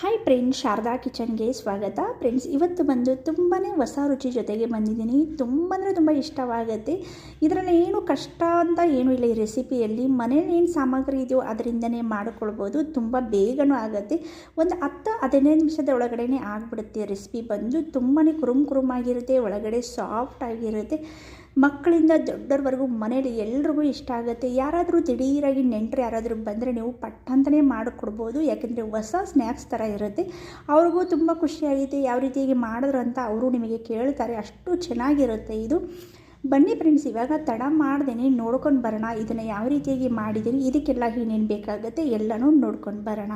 Hi friends Sharada ಕಿಚನ್ಗೆ ಸ್ವಾಗತ. Friends ಇವತ್ತು ಬಂದು ತುಂಬಾ ಹೊಸ ರುಚಿ ಜೊತೆಗೆ ಬಂದಿದ್ದೀನಿ. ತುಂಬ ಅಂದರೆ ತುಂಬ ಇಷ್ಟವಾಗುತ್ತೆ. ಇದರಲ್ಲಿ ಏನು ಕಷ್ಟ ಅಂತ ಏನೂ ಇಲ್ಲ ಈ ರೆಸಿಪಿಯಲ್ಲಿ. ಮನೇಲಿ ಏನು ಸಾಮಗ್ರಿ ಇದೆಯೋ ಅದರಿಂದನೇ ಮಾಡಿಕೊಳ್ಬೋದು. ತುಂಬ ಬೇಗನೂ ಆಗುತ್ತೆ. ಒಂದು ಹತ್ತು ಹದಿನೈದು ನಿಮಿಷದ ಒಳಗಡೆ ಆಗಿಬಿಡುತ್ತೆ ರೆಸಿಪಿ ಬಂದು. ತುಂಬಾ ಕುರುಮ್ ಕುರುಮಾಗಿರುತ್ತೆ, ಒಳಗಡೆ ಸಾಫ್ಟ್ ಆಗಿರುತ್ತೆ. ಮಕ್ಕಳಿಂದ ದೊಡ್ಡರವರೆಗೂ ಮನೇಲಿ ಎಲ್ರಿಗೂ ಇಷ್ಟ ಆಗುತ್ತೆ. ಯಾರಾದರೂ ದಿಢೀರಾಗಿ ನೆಂಟರು ಯಾರಾದರೂ ಬಂದರೆ ನೀವು ಪಟ್ಟಂತನೇ ಮಾಡಿಕೊಡ್ಬೋದು. ಯಾಕೆಂದರೆ ಹೊಸ ಸ್ನ್ಯಾಕ್ಸ್ ಥರ ಇರುತ್ತೆ. ಅವ್ರಿಗೂ ತುಂಬ ಖುಷಿಯಾಗಿದೆ ಯಾವ ರೀತಿಯಾಗಿ ಮಾಡಿದ್ರು ಅಂತ ಅವರು ನಿಮಗೆ ಕೇಳ್ತಾರೆ. ಅಷ್ಟು ಚೆನ್ನಾಗಿರುತ್ತೆ ಇದು. ಬನ್ನಿ ಫ್ರೆಂಡ್ಸ್ ಇವಾಗ ತಡ ಮಾಡ್ದೇನೆ. ನೋಡ್ಕೊಂಡು ಬರೋಣ. ಇದನ್ನು ಯಾವ ರೀತಿಯಾಗಿ ಮಾಡಿದ್ದೀನಿ ಇದಕ್ಕೆಲ್ಲ ಏನೇನು ಬೇಕಾಗುತ್ತೆ? ಎಲ್ಲನೂ ನೋಡ್ಕೊಂಡು ಬರೋಣ.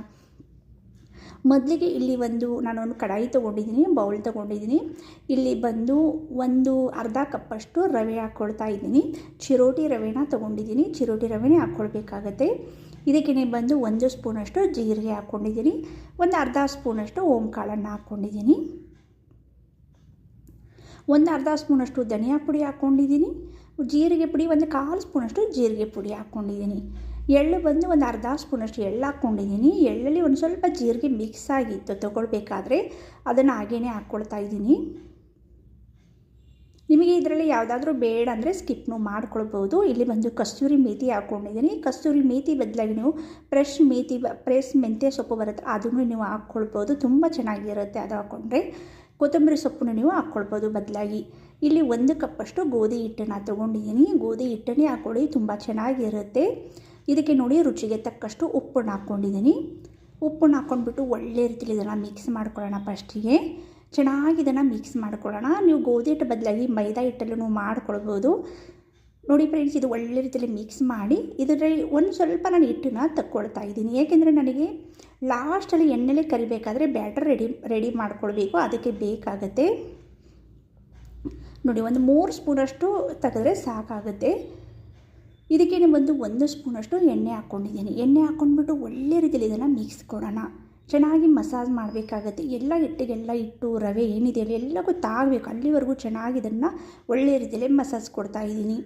ಮೊದಲಿಗೆ ಇಲ್ಲಿ ಒಂದು ನಾನೊಂದು ಕಡಾಯಿ ತೊಗೊಂಡಿದ್ದೀನಿ, ಬೌಲ್ ತೊಗೊಂಡಿದ್ದೀನಿ. ಇಲ್ಲಿ ಬಂದು ಒಂದು ಅರ್ಧ ಕಪ್ಪಷ್ಟು ರವೆ ಹಾಕ್ಕೊಳ್ತಾ ಇದ್ದೀನಿ. ಚಿರೋಟಿ ರವೆನ ತೊಗೊಂಡಿದ್ದೀನಿ. ಚಿರೋಟಿ ರವೆನೇ ಹಾಕ್ಕೊಳ್ಬೇಕಾಗತ್ತೆ ಇದಕ್ಕೆ ಬಂದು ಒಂದು ಸ್ಪೂನಷ್ಟು ಜೀರಿಗೆ ಹಾಕ್ಕೊಂಡಿದ್ದೀನಿ ಒಂದು ಅರ್ಧ ಸ್ಪೂನಷ್ಟು ಓಂ ಕಾಳನ್ನು ಹಾಕ್ಕೊಂಡಿದ್ದೀನಿ ಒಂದು ಅರ್ಧ ಸ್ಪೂನಷ್ಟು ಧನಿಯಾ ಪುಡಿ ಹಾಕ್ಕೊಂಡಿದ್ದೀನಿ ಜೀರಿಗೆ ಪುಡಿ ಒಂದು ಕಾಲು ಸ್ಪೂನಷ್ಟು ಜೀರಿಗೆ ಪುಡಿ ಹಾಕ್ಕೊಂಡಿದ್ದೀನಿ ಎಳ್ಳು ಬಂದು ಒಂದು ಅರ್ಧ ಸ್ಪೂನಷ್ಟು ಎಳ್ಳು ಹಾಕ್ಕೊಂಡಿದ್ದೀನಿ. ಎಳ್ಳಲ್ಲಿ ಒಂದು ಸ್ವಲ್ಪ ಜೀರಿಗೆ ಮಿಕ್ಸ್ ಆಗಿತ್ತು, ತೊಗೊಳ್ಬೇಕಾದ್ರೆ ಅದನ್ನು ಹಾಗೇ ಹಾಕ್ಕೊಳ್ತಾ ಇದ್ದೀನಿ. ನಿಮಗೆ ಇದರಲ್ಲಿ ಯಾವುದಾದ್ರೂ ಬೇಡ ಅಂದರೆ ಸ್ಕಿಪ್ನು ಮಾಡ್ಕೊಳ್ಬೋದು. ಇಲ್ಲಿ ಬಂದು ಕಸ್ತೂರಿ ಮೇತಿ ಹಾಕ್ಕೊಂಡಿದ್ದೀನಿ. ಕಸ್ತೂರಿ ಮೇತಿ ಬದಲಾಗಿ ನೀವು ಫ್ರೆಶ್ ಮೇಥಿ ಫ್ರೆಶ್ ಮೆಂತ್ಯ ಸೊಪ್ಪು ಬರುತ್ತೆ, ಅದನ್ನು ನೀವು ಹಾಕ್ಕೊಳ್ಬೋದು. ತುಂಬ ಚೆನ್ನಾಗಿರುತ್ತೆ ಅದು ಹಾಕ್ಕೊಂಡ್ರೆ ಕೊತ್ತಂಬರಿ ಸೊಪ್ಪನ್ನು ನೀವು ಹಾಕ್ಕೊಳ್ಬೋದು ಬದಲಾಗಿ. ಇಲ್ಲಿ ಒಂದು ಕಪ್ಪಷ್ಟು ಗೋಧಿ ಹಿಟ್ಟನ್ನು ತೊಗೊಂಡಿದ್ದೀನಿ. ಗೋಧಿ ಹಿಟ್ಟನ್ನೇ ಹಾಕ್ಕೊಳ್ಳಿ, ತುಂಬ ಚೆನ್ನಾಗಿರುತ್ತೆ. ಇದಕ್ಕೆ ನೋಡಿ ರುಚಿಗೆ ತಕ್ಕಷ್ಟು ಉಪ್ಪನ್ನು ಹಾಕ್ಕೊಂಡಿದ್ದೀನಿ. ಉಪ್ಪನ್ನು ಹಾಕ್ಕೊಂಡ್ಬಿಟ್ಟು ಒಳ್ಳೆ ರೀತಿಲಿ ಇದನ್ನು ಮಿಕ್ಸ್ ಮಾಡ್ಕೊಳ್ಳೋಣ ಫಸ್ಟಿಗೆ ಚೆನ್ನಾಗಿ ಇದನ್ನು ಮಿಕ್ಸ್ ಮಾಡ್ಕೊಳ್ಳೋಣ. ನೀವು ಗೋಧಿ ಹಿಟ್ಟು ಬದಲಾಗಿ ಮೈದಾ ಹಿಟ್ಟಲ್ಲೂ ಮಾಡ್ಕೊಳ್ಬೋದು. ನೋಡಿ ಫ್ರೆಂಡ್ಸ್ ಇದು ಒಳ್ಳೆ ರೀತಿಯಲ್ಲಿ ಮಿಕ್ಸ್ ಮಾಡಿ ಇದರಲ್ಲಿ ಒಂದು ಸ್ವಲ್ಪ ನಾನು ಹಿಟ್ಟನ್ನ ತಕ್ಕೊಳ್ತಾ ಇದ್ದೀನಿ. ಏಕೆಂದರೆ ನನಗೆ ಲಾಸ್ಟಲ್ಲಿ ಎಣ್ಣೆಲೆ ಕರಿಬೇಕಾದ್ರೆ ಬ್ಯಾಟರ್ ರೆಡಿ ರೆಡಿ ಮಾಡ್ಕೊಳ್ಬೇಕು. ಅದಕ್ಕೆ ಬೇಕಾಗುತ್ತೆ. ನೋಡಿ, ಒಂದು ಮೂರು ಸ್ಪೂನಷ್ಟು ತೆಗೆದ್ರೆ ಸಾಕಾಗುತ್ತೆ. ಇದಕ್ಕೆ ಬಂದು ಒಂದು ಸ್ಪೂನಷ್ಟು ಎಣ್ಣೆ ಹಾಕ್ಕೊಂಡಿದ್ದೀನಿ. ಎಣ್ಣೆ ಹಾಕ್ಕೊಂಡ್ಬಿಟ್ಟು ಒಳ್ಳೆ ರೀತಿಯಲ್ಲಿ ಇದನ್ನು ಮಿಕ್ಸ್ ಕೊಡೋಣ ಚೆನ್ನಾಗಿ ಮಸಾಜ್ ಮಾಡಬೇಕಾಗತ್ತೆ. ಎಲ್ಲ ಹಿಟ್ಟಿಗೆಲ್ಲ ಇಟ್ಟು ರವೆ ಏನಿದೆ ಎಲ್ಲಕ್ಕೂ ತಾಗಬೇಕು ಅಲ್ಲಿವರೆಗೂ ಚೆನ್ನಾಗಿ ಇದನ್ನು ಒಳ್ಳೆ ರೀತಿಯಲ್ಲಿ ಮಸಾಜ್ ಕೊಡ್ತಾ ಇದ್ದೀನಿ.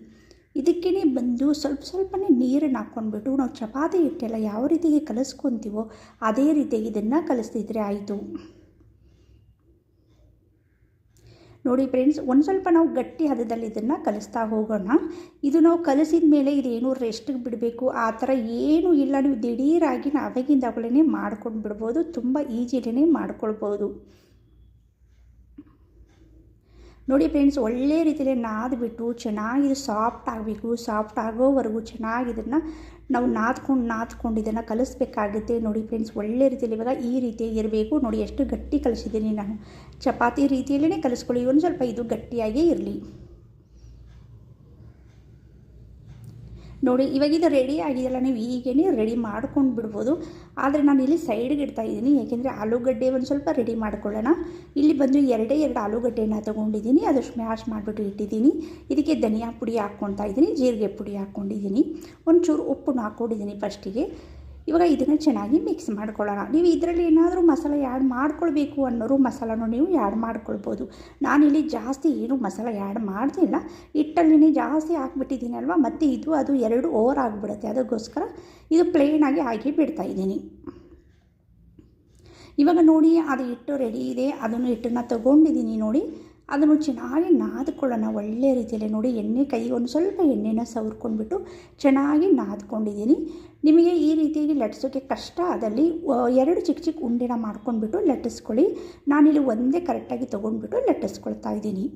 ಇದಕ್ಕೇ ಬಂದು ಸ್ವಲ್ಪ ಸ್ವಲ್ಪನೇ ನೀರನ್ನು ಹಾಕ್ಕೊಂಡ್ಬಿಟ್ಟು, ನಾವು ಚಪಾತಿ ಹಿಟ್ಟೆಲ್ಲ ಯಾವ ರೀತಿಗೆ ಕಲಿಸ್ಕೊತೀವೋ ಅದೇ ರೀತಿಯಾಗಿ ಇದನ್ನು ಕಲಿಸ್ತಿದ್ರೆ ಆಯಿತು. ನೋಡಿ ಫ್ರೆಂಡ್ಸ್ ಒಂದು ಸ್ವಲ್ಪ ನಾವು ಗಟ್ಟಿ ಹದದಲ್ಲಿ ಇದನ್ನು ಕಲಿಸ್ತಾ ಹೋಗೋಣ. ಇದು ನಾವು ಕಲಿಸಿದ ಮೇಲೆ ಇದೇನು ರೆಸ್ಟಿಗೆ ಬಿಡಬೇಕು. ಆ ಥರ ಏನೂ ಇಲ್ಲ. ನೀವು ದಿಢೀರಾಗಿ ನಾವಾಗಿಂದಾಗಲೇ ಮಾಡ್ಕೊಂಡು ಬಿಡ್ಬೋದು. ತುಂಬ ಈಜಿಲೇ ಮಾಡ್ಕೊಳ್ಬೋದು. ನೋಡಿ ಫ್ರೆಂಡ್ಸ್ ಒಳ್ಳೆ ರೀತಿಯಲ್ಲಿ ನಾದ್ಬಿಟ್ಟು ಚೆನ್ನಾಗಿ ಸಾಫ್ಟ್ ಆಗಬೇಕು. ಸಾಫ್ಟ್ ಆಗೋವರೆಗೂ ಚೆನ್ನಾಗಿ ಇದನ್ನು ನಾವು ನಾದ್ಕೊಂಡು ನಾದ್ಕೊಂಡು ಇದನ್ನು ಕಲಿಸ್ಬೇಕಾಗುತ್ತೆ. ನೋಡಿ ಫ್ರೆಂಡ್ಸ್ ಒಳ್ಳೆ ರೀತಿಯಲ್ಲಿ ಇವಾಗ ಈ ರೀತಿಯಾಗಿ ಇರಬೇಕು. ನೋಡಿ ಎಷ್ಟು ಗಟ್ಟಿ ಕಲಿಸಿದ್ದೀನಿ ನಾನು. ಚಪಾತಿ ರೀತಿಯಲ್ಲೇ ಕಲಿಸ್ಕೊಳ್ಳಿ. ಒಂದು ಸ್ವಲ್ಪ ಇದು ಗಟ್ಟಿಯಾಗೇ ಇರಲಿ. ನೋಡಿ ಇವಾಗ ಇದು ರೆಡಿ ಆಗಿದೆಯಲ್ಲ, ನೀವು ಈಗೇನೆ ರೆಡಿ ಮಾಡ್ಕೊಂಡು ಬಿಡ್ಬೋದು. ಆದರೆ ನಾನು ಇಲ್ಲಿ ಸೈಡ್ಗೆ ಇಡ್ತಾ ಇದ್ದೀನಿ. ಏಕೆಂದರೆ ಆಲೂಗಡ್ಡೆ ಒಂದು ಸ್ವಲ್ಪ ರೆಡಿ ಮಾಡ್ಕೊಳ್ಳೋಣ. ಇಲ್ಲಿ ಬಂದು ಎರಡೇ ಎರಡು ಆಲೂಗಡ್ಡೆನ ತೊಗೊಂಡಿದ್ದೀನಿ. ಅದು ಸ್ಮ್ಯಾಶ್ ಮಾಡಿಬಿಟ್ಟು ಇಟ್ಟಿದ್ದೀನಿ. ಇದಕ್ಕೆ ಧನಿಯಾ ಪುಡಿ ಹಾಕ್ಕೊಳ್ತಾ ಇದ್ದೀನಿ. ಜೀರಿಗೆ ಪುಡಿ ಹಾಕ್ಕೊಂಡಿದ್ದೀನಿ. ಒಂಚೂರು ಉಪ್ಪನ್ನು ಹಾಕ್ಕೊಂಡಿದ್ದೀನಿ ಫಸ್ಟಿಗೆ ಇವಾಗ ಇದನ್ನು ಚೆನ್ನಾಗಿ ಮಿಕ್ಸ್ ಮಾಡ್ಕೊಳ್ಳೋಣ. ನೀವು ಇದರಲ್ಲಿ ಏನಾದರೂ ಮಸಾಲೆ ಆ್ಯಡ್ ಮಾಡ್ಕೊಳ್ಬೇಕು ಅನ್ನೋರು ಮಸಾಲನೂ ನೀವು ಆ್ಯಡ್ ಮಾಡ್ಕೊಳ್ಬೋದು. ನಾನಿಲ್ಲಿ ಜಾಸ್ತಿ ಏನು ಮಸಾಲೆ ಆ್ಯಡ್ ಮಾಡ್ತಿಲ್ಲ. ಹಿಟ್ಟಲ್ಲಿನೇ ಜಾಸ್ತಿ ಹಾಕ್ಬಿಟ್ಟಿದ್ದೀನಿ ಅಲ್ವಾ? ಮತ್ತು ಇದು ಅದು ಎರಡು ಓವರ್ ಆಗಿಬಿಡುತ್ತೆ. ಅದಕ್ಕೋಸ್ಕರ ಇದು ಪ್ಲೇನಾಗಿ ಹಾಕಿ ಬಿಡ್ತಾ ಇದ್ದೀನಿ. ಇವಾಗ ನೋಡಿ, ಅದು ಹಿಟ್ಟು ರೆಡಿ ಇದೆ. ಅದನ್ನು ಹಿಟ್ಟನ್ನು ತೊಗೊಂಡಿದ್ದೀನಿ ನೋಡಿ. ಅದನ್ನು ಚೆನ್ನಾಗಿ ನಾದ್ಕೊಳ್ಳೋಣ. ಒಳ್ಳೆ ರೀತಿಯಲ್ಲಿ ನೋಡಿ, ಎಣ್ಣೆ ಕೈಗೆ ಒಂದು ಸ್ವಲ್ಪ ಎಣ್ಣೆನ ಸವರ್ಕೊಂಡ್ಬಿಟ್ಟು ಚೆನ್ನಾಗಿ ನಾದ್ಕೊಂಡಿದ್ದೀನಿ. ನಿಮಗೆ ಈ ರೀತಿಯಾಗಿ ಲಟ್ಸೋಕ್ಕೆ ಕಷ್ಟ ಆದಲ್ಲಿ ಎರಡು ಚಿಕ್ಕ ಚಿಕ್ಕ ಉಂಡೆನ ಮಾಡ್ಕೊಂಡ್ಬಿಟ್ಟು ಲಟ್ಟಿಸ್ಕೊಳ್ಳಿ. ನಾನಿಲ್ಲಿ ಒಂದೇ ಕರೆಕ್ಟಾಗಿ ತೊಗೊಂಡ್ಬಿಟ್ಟು ಲಟ್ಟಿಸ್ಕೊಳ್ತಾ ಇದ್ದೀನಿ.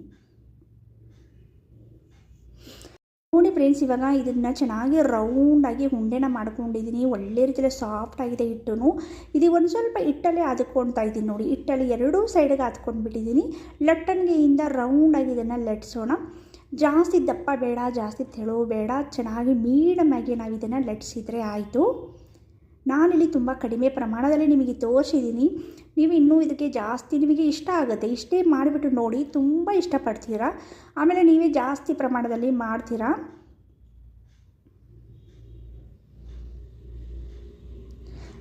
ನೋಡಿ ಫ್ರೆಂಡ್ಸ್ ಇವಾಗ ಇದನ್ನು ಚೆನ್ನಾಗಿ ರೌಂಡಾಗಿ ಉಂಡೆನ ಮಾಡ್ಕೊಂಡಿದ್ದೀನಿ ಒಳ್ಳೆ ರೀತಿಯಲ್ಲಿ ಸಾಫ್ಟ್ ಆಗಿದೆ ಹಿಟ್ಟು ಇದು ಒಂದು ಸ್ವಲ್ಪ ಹಿಟ್ಟಲ್ಲಿ ಹದ್ಕೊಳ್ತಾ ಇದ್ದೀನಿ ನೋಡಿ. ಹಿಟ್ಟಲ್ಲಿ ಎರಡೂ ಸೈಡ್ಗೆ ಹತ್ಕೊಂಡ್ಬಿಟ್ಟಿದ್ದೀನಿ ಲಟ್ಟಣಿಗೆಯಿಂದ ರೌಂಡಾಗಿ ಇದನ್ನು ಲಟ್ಸೋಣ ಜಾಸ್ತಿ ದಪ್ಪ ಬೇಡ, ಜಾಸ್ತಿ ತೆಳು ಬೇಡ. ಚೆನ್ನಾಗಿ ಮೀಡಮಾಗಿ ನಾವು ಇದನ್ನು ಲಟ್ಸಿದ್ರೆ ಆಯಿತು. ನಾನಿಲ್ಲಿ ತುಂಬ ಕಡಿಮೆ ಪ್ರಮಾಣದಲ್ಲಿ ನಿಮಗೆ ತೋರಿಸಿದ್ದೀನಿ. ನೀವು ಇನ್ನೂ ಇದಕ್ಕೆ ಜಾಸ್ತಿ ನಿಮಗೆ ಇಷ್ಟ ಆಗುತ್ತೆ. ಇಷ್ಟೇ ಮಾಡಿಬಿಟ್ಟು ನೋಡಿ ತುಂಬ ಇಷ್ಟಪಡ್ತೀರಾ? ಆಮೇಲೆ ನೀವೇ ಜಾಸ್ತಿ ಪ್ರಮಾಣದಲ್ಲಿ ಮಾಡ್ತೀರಾ?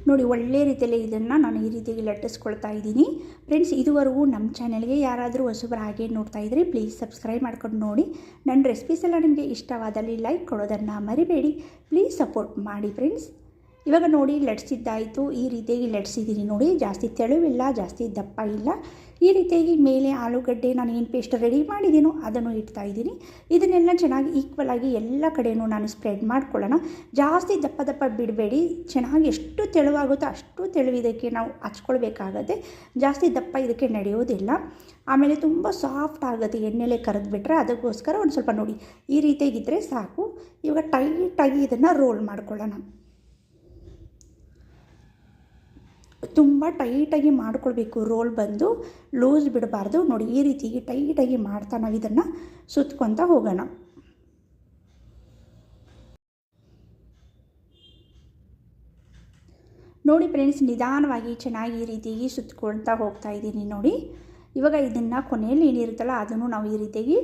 ನೋಡಿ, ಒಳ್ಳೆ ರೀತಿಯಲ್ಲಿ ಇದನ್ನು ನಾನು ಈ ರೀತಿಯಾಗಿ ಲಟ್ಟಿಸ್ಕೊಳ್ತಾ ಇದ್ದೀನಿ. ಫ್ರೆಂಡ್ಸ್, ಇದುವರೆಗೂ ನಮ್ಮ ಚಾನಲ್ಗೆ ಯಾರಾದರೂ ಹೊಸಬರು ಹಾಗೆ ನೋಡ್ತಾ ಇದ್ದರೆ ಪ್ಲೀಸ್ ಸಬ್ಸ್ಕ್ರೈಬ್ ಮಾಡ್ಕೊಂಡು ನೋಡಿ. ನನ್ನ ರೆಸಿಪೀಸ್ ಎಲ್ಲ ನಿಮಗೆ ಇಷ್ಟವಾದಲ್ಲಿ ಲೈಕ್ ಕೊಡೋದನ್ನು ಮರಿಬೇಡಿ. ಪ್ಲೀಸ್ ಸಪೋರ್ಟ್ ಮಾಡಿ ಫ್ರೆಂಡ್ಸ್. ಇವಾಗ ನೋಡಿ, ಲಟ್ಸಿದ್ದಾಯಿತು. ಈ ರೀತಿಯಾಗಿ ಲಟ್ಸಿದ್ದೀನಿ ನೋಡಿ. ಜಾಸ್ತಿ ತೆಳುವಿಲ್ಲ, ಜಾಸ್ತಿ ದಪ್ಪ ಇಲ್ಲ. ಈ ರೀತಿಯಾಗಿ ಮೇಲೆ ಆಲೂಗಡ್ಡೆ ನಾನು ಏನು ಪೇಸ್ಟ್ ರೆಡಿ ಮಾಡಿದ್ದೀನೋ ಅದನ್ನು ಇಡ್ತಾ ಇದ್ದೀನಿ. ಇದನ್ನೆಲ್ಲ ಚೆನ್ನಾಗಿ ಈಕ್ವಲ್ ಆಗಿ ಎಲ್ಲ ಕಡೆಯೂ ನಾನು ಸ್ಪ್ರೆಡ್ ಮಾಡ್ಕೊಳ್ಳೋಣ. ಜಾಸ್ತಿ ದಪ್ಪ ದಪ್ಪ ಬಿಡಬೇಡಿ. ಚೆನ್ನಾಗಿ ಎಷ್ಟು ತೆಳುವಾಗುತ್ತೋ ಅಷ್ಟು ತೆಳುವಿದಕ್ಕೆ ನಾವು ಹಚ್ಕೊಳ್ಬೇಕಾಗತ್ತೆ. ಜಾಸ್ತಿ ದಪ್ಪ ಇದಕ್ಕೆ ನಡೆಯೋದಿಲ್ಲ. ಆಮೇಲೆ ತುಂಬ ಸಾಫ್ಟ್ ಆಗುತ್ತೆ ಎಣ್ಣೆಲೆ ಕರೆದ್ಬಿಟ್ರೆ ಅದಕ್ಕೋಸ್ಕರ ಒಂದು ಸ್ವಲ್ಪ ನೋಡಿ. ಈ ರೀತಿಯಾಗಿದ್ದರೆ ಸಾಕು. ಇವಾಗ ಟೈಟಾಗಿ ಇದನ್ನು ರೋಲ್ ಮಾಡ್ಕೊಳ್ಳೋಣ. ತುಂಬ ಟೈಟಾಗಿ ಮಾಡ್ಕೊಳ್ಬೇಕು. ರೋಲ್ ಬಂದು ಲೂಸ್ ಬಿಡಬಾರ್ದು. ನೋಡಿ, ಈ ರೀತಿಯಾಗಿ ಟೈಟಾಗಿ ಮಾಡ್ತಾ ನಾವು ಇದನ್ನು ಸುತ್ಕೊತ ಹೋಗೋಣ. ನೋಡಿ ಫ್ರೆಂಡ್ಸ್, ನಿಧಾನವಾಗಿ ಚೆನ್ನಾಗಿ ಈ ರೀತಿಯಾಗಿ ಸುತ್ಕೊಳ್ತಾ ಹೋಗ್ತಾ ಇದ್ದೀನಿ ನೋಡಿ. ಇವಾಗ ಇದನ್ನು ಕೊನೆಯಲ್ಲಿ ಏನಿರುತ್ತಲ್ಲ, ಅದನ್ನು ನಾವು ಈ ರೀತಿಯಾಗಿ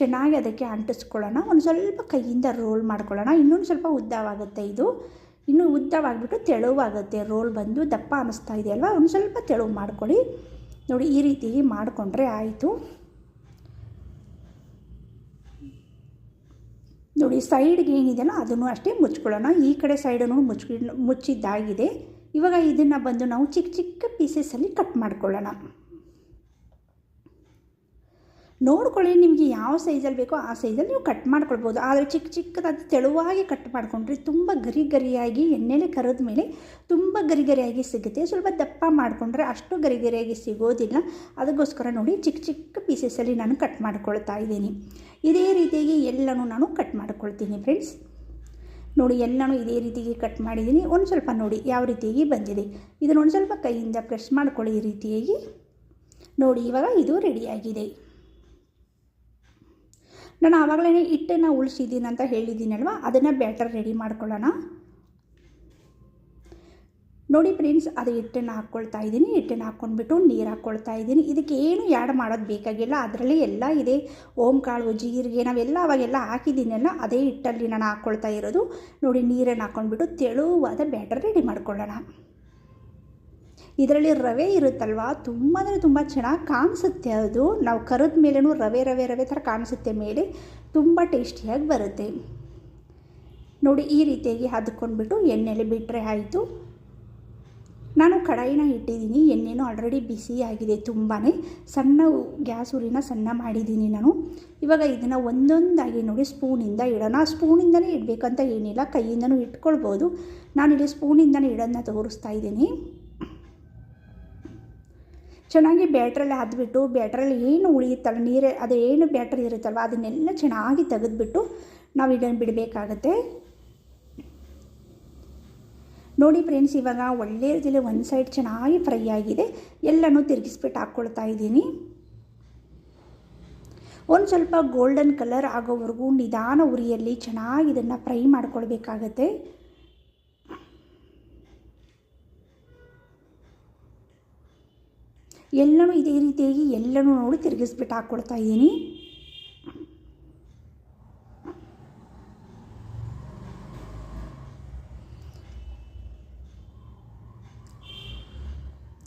ಚೆನ್ನಾಗಿ ಅದಕ್ಕೆ ಅಂಟಿಸ್ಕೊಳ್ಳೋಣ. ಒಂದು ಸ್ವಲ್ಪ ಕೈಯಿಂದ ರೋಲ್ ಮಾಡ್ಕೊಳ್ಳೋಣ. ಇನ್ನೊಂದು ಸ್ವಲ್ಪ ಉದ್ದವಾಗುತ್ತೆ ಇದು. ಇನ್ನು ಉದ್ದವಾಗಿಬಿಟ್ಟು ತೆಳುವಾಗುತ್ತೆ. ರೋಲ್ ಬಂದು ದಪ್ಪ ಅನ್ನಿಸ್ತಾ ಅಲ್ವಾ? ಒಂದು ಸ್ವಲ್ಪ ತೆಳುವು ಮಾಡ್ಕೊಳ್ಳಿ. ನೋಡಿ, ಈ ರೀತಿ ಮಾಡಿಕೊಂಡ್ರೆ ಆಯಿತು. ನೋಡಿ, ಸೈಡ್ಗೆ ಏನಿದೆಯಲ್ಲ ಅದನ್ನು ಅಷ್ಟೇ ಮುಚ್ಕೊಳ್ಳೋಣ. ಈ ಕಡೆ ಸೈಡನ್ನು ಮುಚ್ಚಿ ಮುಚ್ಚಿದ್ದಾಗಿದೆ. ಇವಾಗ ಇದನ್ನು ಬಂದು ನಾವು ಚಿಕ್ಕ ಚಿಕ್ಕ ಪೀಸಸಲ್ಲಿ ಕಟ್ ಮಾಡ್ಕೊಳ್ಳೋಣ. ನೋಡ್ಕೊಳ್ಳಿ ನಿಮಗೆ ಯಾವ ಸೈಜಲ್ಲಿ ಬೇಕೋ ಆ ಸೈಜಲ್ಲಿ ನೀವು ಕಟ್ ಮಾಡ್ಕೊಳ್ಬೋದು. ಆದರೆ ಚಿಕ್ಕ ಚಿಕ್ಕದಾದ ತೆಳುವಾಗಿ ಕಟ್ ಮಾಡಿಕೊಂಡ್ರೆ ತುಂಬ ಗರಿ ಗರಿಯಾಗಿ ಎಣ್ಣೆಲೆ ಕರೆದ ಮೇಲೆ ತುಂಬ ಗರಿ ಗರಿಯಾಗಿ ಸಿಗುತ್ತೆ. ಸ್ವಲ್ಪ ದಪ್ಪ ಮಾಡಿಕೊಂಡ್ರೆ ಅಷ್ಟು ಗರಿ ಗರಿಯಾಗಿ ಸಿಗೋದಿಲ್ಲ. ಅದಕ್ಕೋಸ್ಕರ ನೋಡಿ ಚಿಕ್ಕ ಚಿಕ್ಕ ಪೀಸಸಲ್ಲಿ ನಾನು ಕಟ್ ಮಾಡ್ಕೊಳ್ತಾ ಇದ್ದೀನಿ. ಇದೇ ರೀತಿಯಾಗಿ ಎಲ್ಲನೂ ನಾನು ಕಟ್ ಮಾಡ್ಕೊಳ್ತೀನಿ ಫ್ರೆಂಡ್ಸ್ ನೋಡಿ ಎಲ್ಲನೂ ಇದೇ ರೀತಿಯಾಗಿ ಕಟ್ ಮಾಡಿದ್ದೀನಿ. ಒಂದು ಸ್ವಲ್ಪ ನೋಡಿ ಯಾವ ರೀತಿಯಾಗಿ ಬಂದಿದೆ. ಇದನ್ನೊಂದು ಸ್ವಲ್ಪ ಕೈಯಿಂದ ಪ್ರೆಸ್ ಮಾಡ್ಕೊಳ್ಳಿ ಈ ರೀತಿಯಾಗಿ. ನೋಡಿ ಇವಾಗ ಇದು ರೆಡಿಯಾಗಿದೆ ನಾನು ಆವಾಗಲೇ ಹಿಟ್ಟನ್ನು ಉಳಿಸಿದ್ದೀನಿ ಅಂತ ಹೇಳಿದ್ದೀನಲ್ವ? ಅದನ್ನು ಬ್ಯಾಟರ್ ರೆಡಿ ಮಾಡ್ಕೊಳ್ಳೋಣ. ನೋಡಿ ಫ್ರೆಂಡ್ಸ್, ಅದು ಹಿಟ್ಟನ್ನು ಹಾಕ್ಕೊಳ್ತಾ ಇದ್ದೀನಿ. ಹಿಟ್ಟನ್ನು ಹಾಕ್ಕೊಂಡ್ಬಿಟ್ಟು ನೀರು ಹಾಕ್ಕೊಳ್ತಾ ಇದ್ದೀನಿ. ಇದಕ್ಕೆ ಏನು ಯಾಡ್ ಮಾಡೋದು ಬೇಕಾಗಿಲ್ಲ. ಅದರಲ್ಲಿ ಎಲ್ಲ ಇದೆ. ಓಂ ಕಾಳು, ಜೀರಿಗೆ, ನಾವೆಲ್ಲ ಅವಾಗೆಲ್ಲ ಹಾಕಿದ್ದೀನಲ್ಲ, ಅದೇ ಹಿಟ್ಟಲ್ಲಿ ನಾನು ಹಾಕ್ಕೊಳ್ತಾ ಇರೋದು. ನೋಡಿ ನೀರನ್ನು ಹಾಕ್ಕೊಂಡ್ಬಿಟ್ಟು ತೆಳುವಾದ ಬ್ಯಾಟರ್ ರೆಡಿ ಮಾಡ್ಕೊಳ್ಳೋಣ. ಇದರಲ್ಲಿ ರವೆ ಇರುತ್ತಲ್ವ? ತುಂಬ ಅಂದರೆ ತುಂಬ ಚೆನ್ನಾಗಿ ಕಾಣಿಸುತ್ತೆ ಅದು. ನಾವು ಕರದ ಮೇಲೂ ರವೆ ರವೆ ರವೆ ಥರ ಕಾಣಿಸುತ್ತೆ ಮೇಲೆ. ತುಂಬ ಟೇಸ್ಟಿಯಾಗಿ ಬರುತ್ತೆ. ನೋಡಿ, ಈ ರೀತಿಯಾಗಿ ಹದ್ಕೊಂಡ್ಬಿಟ್ಟು ಎಣ್ಣೆಲಿ ಬಿಟ್ಟರೆ ಆಯಿತು. ನಾನು ಕಡಾಯಿನ ಇಟ್ಟಿದ್ದೀನಿ. ಎಣ್ಣೆನೂ ಆಲ್ರೆಡಿ ಆಗಿದೆ ತುಂಬಾ ಸಣ್ಣ ಗ್ಯಾಸ್ ಉರಿನ ಸಣ್ಣ ಮಾಡಿದ್ದೀನಿ ನಾನು. ಇವಾಗ ಇದನ್ನು ಒಂದೊಂದಾಗಿ ನೋಡಿ, ಸ್ಪೂನಿಂದ ಇಡೋಣ. ಸ್ಪೂನಿಂದನೇ ಇಡಬೇಕಂತ ಏನಿಲ್ಲ. ಕೈಯಿಂದನೂ ಇಟ್ಕೊಳ್ಬೋದು. ನಾನಿಲ್ಲಿ ಸ್ಪೂನಿಂದನೇ ಇಡೋದನ್ನ ತೋರಿಸ್ತಾ ಇದ್ದೀನಿ. ಚೆನ್ನಾಗಿ ಬ್ಯಾಟ್ರಲ್ಲಿ ಅದ್ಬಿಟ್ಟು ಬ್ಯಾಟ್ರಲ್ಲಿ ಏನು ಉಳಿಯುತ್ತಲ್ಲ, ನೀರು, ಅದು ಏನು ಬ್ಯಾಟ್ರಿ ಇರುತ್ತಲ್ವ, ಅದನ್ನೆಲ್ಲ ಚೆನ್ನಾಗಿ ತೆಗೆದುಬಿಟ್ಟು ನಾವು ಇದನ್ನು ಬಿಡಬೇಕಾಗತ್ತೆ. ನೋಡಿ ಫ್ರೆಂಡ್ಸ್ ಇವಾಗ ಒಳ್ಳೆಯ ರೀತಿಯಲ್ಲಿ ಒಂದು ಸೈಡ್ ಚೆನ್ನಾಗಿ ಫ್ರೈ ಆಗಿದೆ. ಎಲ್ಲನೂ ತಿರುಗಿಸ್ಬಿಟ್ಟು ಹಾಕ್ಕೊಳ್ತಾ ಇದ್ದೀನಿ. ಒಂದು ಸ್ವಲ್ಪ ಗೋಲ್ಡನ್ ಕಲರ್ ಆಗೋವರೆಗೂ ನಿಧಾನ ಉರಿಯಲ್ಲಿ ಚೆನ್ನಾಗಿ ಇದನ್ನು ಫ್ರೈ ಮಾಡ್ಕೊಳ್ಬೇಕಾಗತ್ತೆ. ಎಲ್ಲನೂ ಇದೇ ರೀತಿಯಾಗಿ ಎಲ್ಲನೂ ನೋಡಿ ತಿರುಗಿಸ್ಬಿಟ್ಟು ಹಾಕ್ಕೊಳ್ತಾ ಇದ್ದೀನಿ.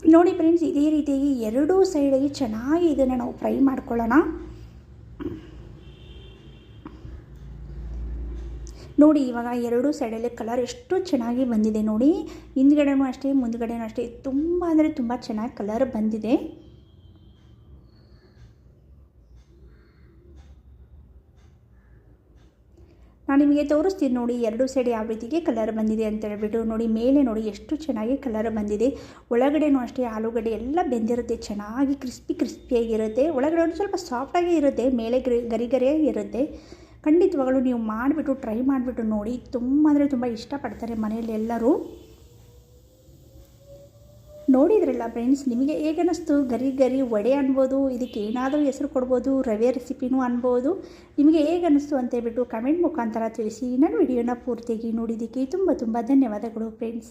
ನೋಡಿ ಫ್ರೆಂಡ್ಸ್ ಇದೇ ರೀತಿಯಾಗಿ ಎರಡೂ ಸೈಡಿಗೆ ಚೆನ್ನಾಗಿ ಇದನ್ನು ನಾವು ಫ್ರೈ ಮಾಡ್ಕೊಳ್ಳೋಣ. ನೋಡಿ, ಇವಾಗ ಎರಡೂ ಸೈಡಲ್ಲಿ ಕಲರ್ ಎಷ್ಟು ಚೆನ್ನಾಗಿ ಬಂದಿದೆ ನೋಡಿ. ಹಿಂದ್ಗಡೆನೂ ಅಷ್ಟೇ, ಮುಂದ್ಗಡೆನೂ ಅಷ್ಟೇ. ತುಂಬ ಅಂದರೆ ತುಂಬ ಚೆನ್ನಾಗಿ ಕಲರ್ ಬಂದಿದೆ. ನಾನು ನಿಮಗೆ ತೋರಿಸ್ತೀನಿ ನೋಡಿ, ಎರಡು ಸೈಡ್ ಯಾವ ರೀತಿಗೆ ಕಲರ್ ಬಂದಿದೆ ಅಂತ ಹೇಳ್ಬಿಟ್ಟು. ನೋಡಿ, ಮೇಲೆ ನೋಡಿ, ಎಷ್ಟು ಚೆನ್ನಾಗಿ ಕಲರ್ ಬಂದಿದೆ. ಒಳಗಡೆನೂ ಅಷ್ಟೇ, ಆಲೂಗಡ್ಡೆ ಎಲ್ಲ ಬೆಂದಿರುತ್ತೆ, ಚೆನ್ನಾಗಿ ಕ್ರಿಸ್ಪಿ ಕ್ರಿಸ್ಪಿಯಾಗಿರುತ್ತೆ ಒಳಗಡೆ ಒಂದು ಸ್ವಲ್ಪ ಸಾಫ್ಟಾಗಿ ಇರುತ್ತೆ, ಮೇಲೆ ಗರಿ ಗರಿ ಗರಿಯಾಗಿ ಇರುತ್ತೆ. ಖಂಡಿತವಾಗಲೂ ನೀವು ಮಾಡಿಬಿಟ್ಟು ಟ್ರೈ ಮಾಡಿಬಿಟ್ಟು ನೋಡಿ, ತುಂಬ ಅಂದರೆ ತುಂಬ ಇಷ್ಟಪಡ್ತಾರೆ ಮನೆಯಲ್ಲಿ ಎಲ್ಲರೂ. ನೋಡಿದ್ರಲ್ಲ ಫ್ರೆಂಡ್ಸ್ ನಿಮಗೆ ಹೇಗನ್ನಿಸ್ತು? ಗರಿ ಗರಿ ವಡೆ ಅನ್ಬೋದು, ಇದಕ್ಕೆ ಏನಾದರೂ ಹೆಸರು ಕೊಡ್ಬೋದು, ರವೆ ರೆಸಿಪಿನೂ ಅನ್ಬೋದು. ನಿಮಗೆ ಹೇಗೆ ಅನ್ನಿಸ್ತು ಅಂತೇಳ್ಬಿಟ್ಟು ಕಮೆಂಟ್ ಮುಖಾಂತರ ತಿಳಿಸಿ. ನನ್ನ ವಿಡಿಯೋನ ಪೂರ್ತಿಯಾಗಿ ನೋಡಿದ್ದಕ್ಕೆ ತುಂಬ ತುಂಬ ಧನ್ಯವಾದಗಳು ಫ್ರೆಂಡ್ಸ್